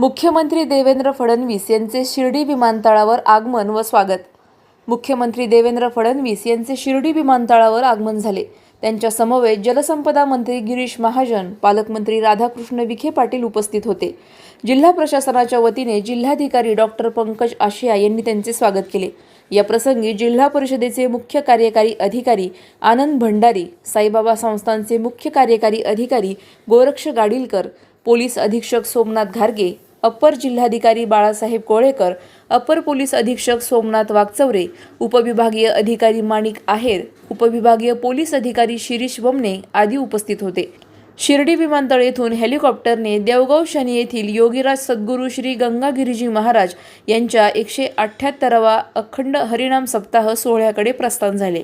मुख्यमंत्री देवेंद्र फडणवीस यांचे शिर्डी विमानतळावर आगमन व स्वागत. मुख्यमंत्री देवेंद्र फडणवीस यांचे शिर्डी विमानतळावर आगमन झाले. त्यांच्या समवेत जलसंपदा मंत्री गिरीश महाजन पालकमंत्री राधाकृष्ण विखे पाटील उपस्थित होते. जिल्हा प्रशासनाच्या वतीने जिल्हाधिकारी डॉक्टर पंकज आशिया यांनी त्यांचे स्वागत केले. या प्रसंगी जिल्हा परिषदेचे मुख्य कार्यकारी अधिकारी आनंद भंडारी साईबाबा संस्थांचे मुख्य कार्यकारी अधिकारी गोरक्ष गाडीलकर पोलीस अधीक्षक सोमनाथ घारगे अप्पर जिल्हाधिकारी बाळासाहेब कोळेकर अप्पर पोलीस अधीक्षक सोमनाथ वागचौरे उपविभागीय अधिकारी माणिक आहेर उपविभागीय पोलीस अधिकारी शिरीष वमने आदी उपस्थित होते. शिर्डी विमानतळ येथून हेलिकॉप्टरने देवगाव शनी येथील योगीराज सद्गुरू श्री गंगागिरीजी महाराज यांच्या एकशे अठ्ठ्याहत्तरावा अखंड हरिनाम सप्ताह सोहळ्याकडे प्रस्थान झाले.